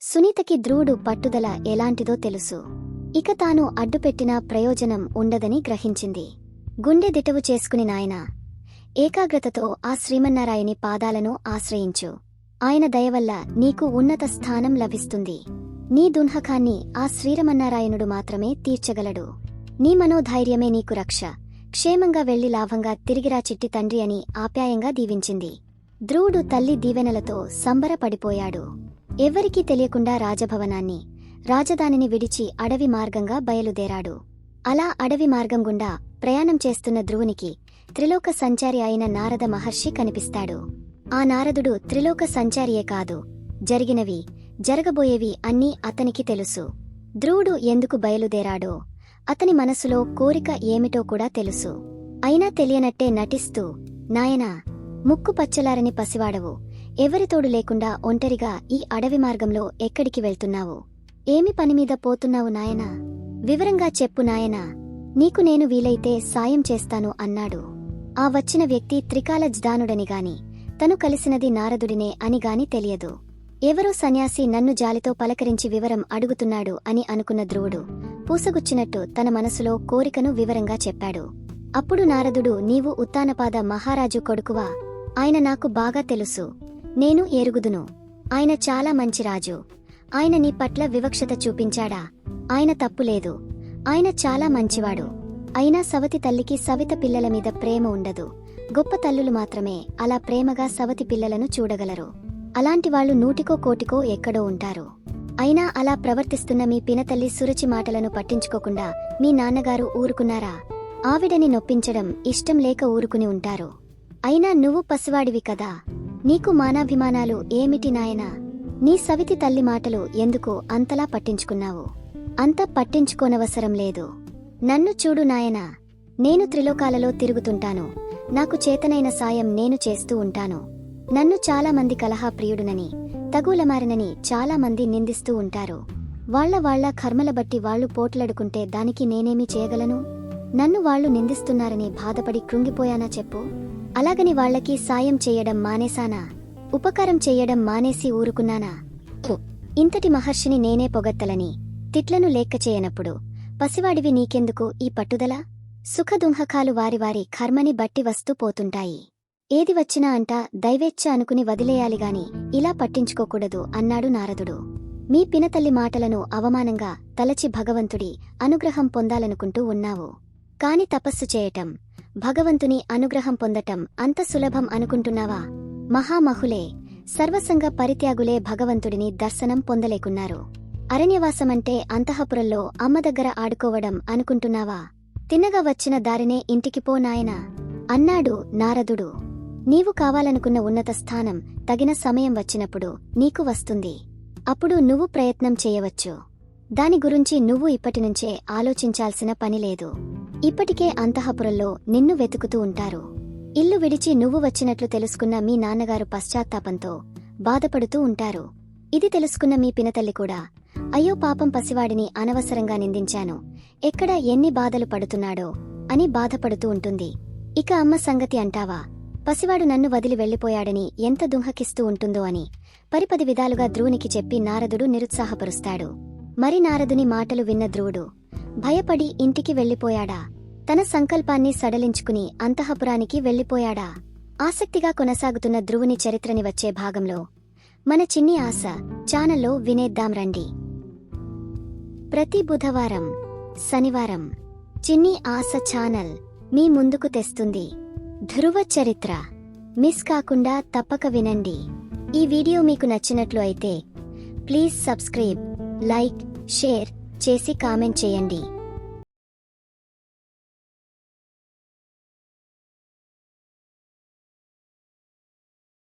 సునీతకి ధ్రువుడు పట్టుదల ఎలాంటిదో తెలుసు. ఇక తాను అడ్డుపెట్టినా ప్రయోజనం ఉండదని గ్రహించింది. గుండె దిటవు చేసుకుని నాయనా ఏకాగ్రతతో ఆ శ్రీమన్నారాయణి పాదాలను ఆశ్రయించు. ఆయన దయవల్ల నీకు ఉన్నత స్థానం లభిస్తుంది. నీ దున్హకాన్ని ఆ శ్రీరమన్నారాయణుడు మాత్రమే తీర్చగలడు. నీ మనోధైర్యమే నీకు రక్ష. క్షేమంగా వెళ్ళి లాభంగా తిరిగిరా చిట్టి తండ్రి అని ఆప్యాయంగా దీవించింది. ధ్రువుడు తల్లి దీవెనలతో సంబరపడిపోయాడు. ఎవ్వరికీ తెలియకుండా రాజభవనాన్ని రాజధానిని విడిచి అడవి మార్గంగా బయలుదేరాడు. అలా అడవి మార్గం గుండా ప్రయాణం చేస్తున్న ధ్రువునికి త్రిలోక సంచారి అయిన నారద మహర్షి కనిపిస్తాడు. ఆ నారదుడు త్రిలోక సంచారియే కాదు జరిగినవి జరగబోయేవి అన్నీ అతనికి తెలుసు. ధ్రువుడు ఎందుకు బయలుదేరాడో అతని మనసులో కోరిక ఏమిటో కూడా తెలుసు. అయినా తెలియనట్టే నటిస్తూ నాయనా ముక్కు పచ్చలారని పసివాడవు ఎవరితోడు లేకుండా ఒంటరిగా ఈ అడవి మార్గంలో ఎక్కడికి వెళ్తున్నావు? ఏమి పనిమీద పోతున్నావు నాయనా? వివరంగా చెప్పు నాయనా. నీకు నేను వీలైతే సాయం చేస్తాను అన్నాడు. ఆ వచ్చిన వ్యక్తి త్రికాలజ్దానుడని గాని తను కలిసినది నారదుడినే అని గాని తెలియదు. ఎవరో సన్యాసి నన్ను జాలితో పలకరించి వివరం అడుగుతున్నాడు అని అనుకున్న ధ్రువుడు పూసగుచ్చినట్టు తన మనసులో కోరికను వివరంగా చెప్పాడు. అప్పుడు నారదుడు నీవు ఉత్తానపాద మహారాజు కొడుకువా? ఆయన నాకు బాగా తెలుసు. నేను ఎరుగుదును ఆయన చాలా మంచి రాజు. ఆయన నీ పట్ల వివక్షత చూపించాడా? ఆయన తప్పులేదు ఆయన చాలా మంచివాడు. అయినా సవతి తల్లికి సవిత పిల్లల మీద ప్రేమ ఉండదు. గొప్ప తల్లులు మాత్రమే అలా ప్రేమగా సవతి పిల్లలను చూడగలరు. అలాంటి వాళ్ళు నూటికో కోటికో ఎక్కడో ఉంటారు. అయినా అలా ప్రవర్తిస్తున్న మీ పినతల్లి సురచి మాటలను పట్టించుకోకుండా మీ నాన్నగారు ఊరుకున్నారా? ఆవిడని నొప్పించడం ఇష్టం లేక ఊరుకుని ఉంటారు. అయినా నువ్వు పసివాడివి కదా. నీకు మానాభిమానాలు ఏమిటి నాయనా? నీ సవితి తల్లి మాటలు ఎందుకు అంతలా పట్టించుకున్నావు? అంత పట్టించుకోనవసరం లేదు. నన్ను చూడు నాయనా. నేను త్రిలోకాలలో తిరుగుతుంటాను. నాకు చేతనైన సాయం నేను చేస్తూ ఉంటాను. నన్ను చాలామంది కలహా ప్రియుడునని తగులమారినని చాలా మంది నిందిస్తూ ఉంటారు. వాళ్ళ వాళ్ళ కర్మల బట్టి వాళ్ళు పోట్లాడుకుంటే దానికి నేనేమి చేయగలను? నన్ను వాళ్ళు నిందిస్తున్నారని బాధపడి కృంగిపోయానా చెప్పు? అలాగని వాళ్ళకి సాయం చెయ్యడం మానేశానా? ఉపకారం చెయ్యడం మానేసి ఊరుకున్నానా? ఇంతటి మహర్షిని నేనే పొగత్తలని తిట్లను లెక్క చేయనప్పుడు పసివాడివి నీకెందుకు ఈ పట్టుదల? సుఖదుంహకాలు వారి వారి కర్మని బట్టి వస్తూ పోతుంటాయి. ఏది వచ్చినా అంట దైవేచ్ఛ అనుకుని వదిలేయాలిగాని ఇలా పట్టించుకోకూడదు అన్నాడు నారదుడు. మీ పినతల్లి మాటలను అవమానంగా తలచి భగవంతుడి అనుగ్రహం పొందాలనుకుంటూ ఉన్నావు. కాని తపస్సు చేయటం భగవంతుని అనుగ్రహం పొందటం అంత సులభం అనుకుంటున్నావా? మహామహులే సర్వసంగ పరిత్యాగులే భగవంతుడిని దర్శనం పొందలేకున్నారు. అరణ్యవాసమంటే అంతఃపురంలో అమ్మ దగ్గర ఆడుకోవడం అనుకుంటున్నావా? తిన్నగా వచ్చిన దారినే ఇంటికి పో నాయనా. అన్నాడు నారదుడు. నీవు కావాలనుకున్న ఉన్నత స్థానం తగిన సమయం వచ్చినప్పుడు నీకు వస్తుంది. అప్పుడు నువ్వు ప్రయత్నం చేయవచ్చు. దాని గురించి నువ్వు ఇప్పటినుంచే ఆలోచించాల్సిన పని లేదు. ఇప్పటికే అంతఃపురంలో నిన్ను వెతుకుతూ ఉంటారు. ఇల్లు విడిచి నువ్వు వచ్చినట్లు తెలుసుకున్న మీ నాన్నగారు పశ్చాత్తాపంతో బాధపడుతూ ఉంటారు. ఇది తెలుసుకున్న మీ పినతల్లి కూడా అయ్యో పాపం పసివాడిని అనవసరంగా నిందించాను. ఎక్కడ ఎన్ని బాధలు పడుతున్నాడో అని బాధపడుతూ ఉంటుంది. ఇక అమ్మ సంగతి అంటావా? పసివాడు నన్ను వదిలి వెళ్ళిపోయాడని ఎంత దుంహకిస్తూ ఉంటుందో అని పరిపది విధాలుగా ధ్రువునికి చెప్పి నారదుడు నిరుత్సాహపరుస్తాడు. మరి నారదుని మాటలు విన్న ధ్రువుడు భయపడి ఇంటికి వెళ్ళిపోయాడా తన సంకల్పాన్ని సడలించుకుని అంతఃపురానికి వెళ్ళిపోయాడా ఆసక్తిగా కొనసాగుతున్న ధ్రువుని చరిత్రని వచ్చే భాగంలో మన చిన్ని ఆశ ఛానల్లో వినేద్దాం రండి. ప్రతి బుధవారం శనివారం చిన్ని ఆశ ఛానల్ మీ ముందుకు తెస్తుంది. ధ్రువ చరిత్ర మిస్ కాకుండా తప్పక వినండి. ఈ వీడియో మీకు నచ్చినట్లు అయితే ప్లీజ్ సబ్స్క్రైబ్ లైక్ షేర్ చేసి కామెంట్ చేయండి.